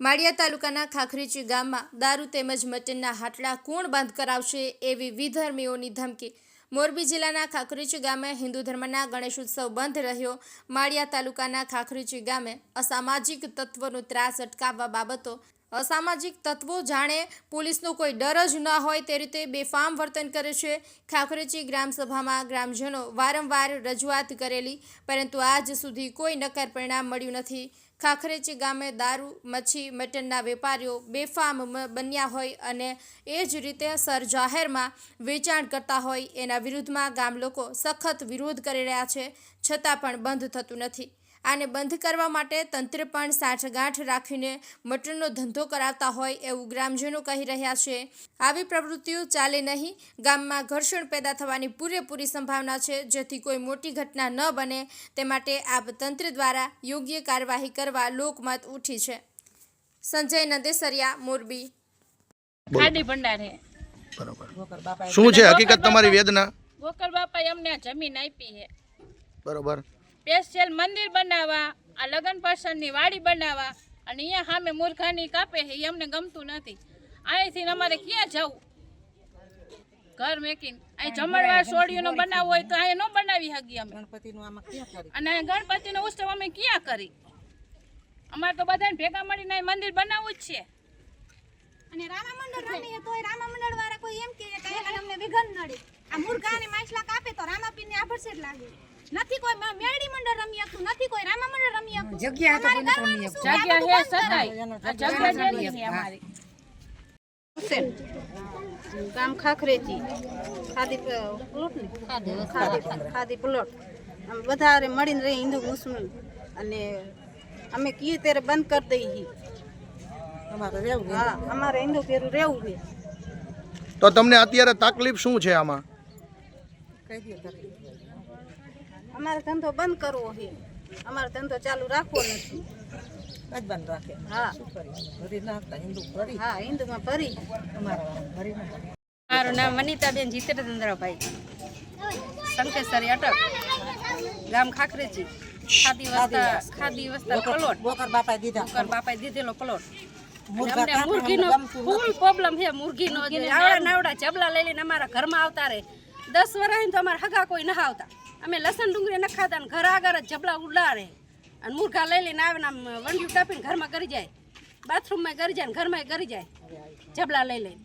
માળિયા તાલુકાના ખાખરીચી ગામમાં દારૂ તેમજ મટનના હાટલા કોણ બંધ કરાવશે એવી વિધર્મીઓની ધમકી. મોરબી જિલ્લાના ખાખરીચી ગામે હિન્દુ ધર્મના ગણેશ ઉત્સવ બંધ રહ્યો. માળિયા તાલુકાના ખાખરીચી ગામે અસામાજિક તત્વોનો ત્રાસ અટકાવવા બાબતો અસામાજિક તત્વો જાણે પોલીસનો કોઈ ડર જ ન હોય તે રીતે બેફામ વર્તન કરે છે. ખાખરેચી ગ્રામસભામાં ગ્રામજનો વારંવાર રજૂઆત કરેલી, પરંતુ આજ સુધી કોઈ નક્કર પરિણામ મળ્યું નથી. ખાખરેચી ગામે દારૂ, મચ્છી, મટનના વેપારીઓ બેફામ બન્યા હોય અને એ જ રીતે સરજાહેરમાં વેચાણ કરતા હોય, એના વિરુદ્ધમાં ગામ લોકો સખત વિરોધ કરી રહ્યા છે, છતાં પણ બંધ થતું નથી. આને બંધ કરવા માટે તંત્ર પણ સાઠગાંઠ રાખીને મટનનો ધંધો કરાવતા હોય એવું ગ્રામજનો કહી રહ્યા છે. આવી પ્રવૃત્તિઓ ચાલે નહીં. ગામમાં ઘર્ષણ પેદા થવાની પૂરેપૂરી સંભાવના છે. જેથી કોઈ મોટી ઘટના ન બને તે માટે આપ તંત્ર દ્વારા યોગ્ય કાર્યવાહી કરવા લોકમત ઉઠી છે. સંજય નંદેસરિયા મોરબી. ખાડી ભંડાર. હે બરોબર શું છે? હકીકત તમારી વેદના? ગોકળ બાપા અમને જમીન આપી હે બરોબર. સ્પેશિયલ મંદિર બનાવવા આ લગ્ન પ્રસંગની વાડી બનાવવા અને અહીંયા સામે મૂર્ખાની કાપે એ અમને ગમતું નથી. અહીંથી અમારે ક્યાં જવું? ઘર મેકીને. અહીં જમણવાર સોડિયું બનાવવું હોય તો અહીંયા ન બનાવી શકીએ અમે. અને અહીંયા ગણપતિનો ઉત્સવ અમે ક્યાં કરી? અમારે તો બધાને ભેગા મળીને અહીં મંદિર બનાવવું જ છે. અને રામા મંડળ રમીએ રામા મંડળ વાળા કોઈ એમ કહે કે અમને વિઘન નડે. આ મુર્ગા અને માછલા કાપે તો રામાપીર ને આભરસે જ લાગે. નથી કોઈ મ- મેરડી મંડળ રમી શકતું નથી કોઈ રામા મંડળ રમી શકતું. જગ્યા તો કોઈ નથી જગ્યા હે સદાય. જગ્યા જેની છે અમારી. હુસેન ગામ ખાખરેજી. ખાદી પ્લોટ ને? ખાદી ખાદી પ્લોટ. આમ વધારે મળીને રહી હિન્દુ મુસ્લિમ. અને અમે કીએ ત્યારે બંધ કરી દઈએ અમારે રહેવું હા અમારે હિન્દુ ફેરું રહેવું છે. તો તમને અત્યારે તકલીફ શું છે આમાં? અમારે ધંધો બંધ કરવો છે. અમારે ધંધો ચાલુ રાખવો નથી. હા. હા હિન્દુમાં ભરી. મારું નામ વનિતાબેન જીતેન્દ્રભાઈ. શંકેશ્વરી અટક. ગામ ખાખરેજી ખાદી વસ્તા ખાદી વસ્તા. પ્લોટ બોકર બાપાએ દીધા. બોકર બાપાએ દીધેલો પ્લોટ અમને મુરગીનો ફૂલ પ્રોબ્લેમ છે. મુરગીનો જ. આવડા નાવડા ચબલા લઈ લઈને અમારા ઘરમાં આવતા રહે. દસ વર્ષ તો અમારા હગા કોઈ નહાવતા અમે લસણ ડુંગળી નખાતા ખાતા ને ઘર આગળ જ જબલા ઉડાડે. અને મુરઘા લઈ લઈને આવે ને આમ વંડિયું કાપીને ઘરમાં કરી જાય. બાથરૂમમાં કરી જાય ને ઘરમાં કરી જાય. જબલા લઈ લઈને.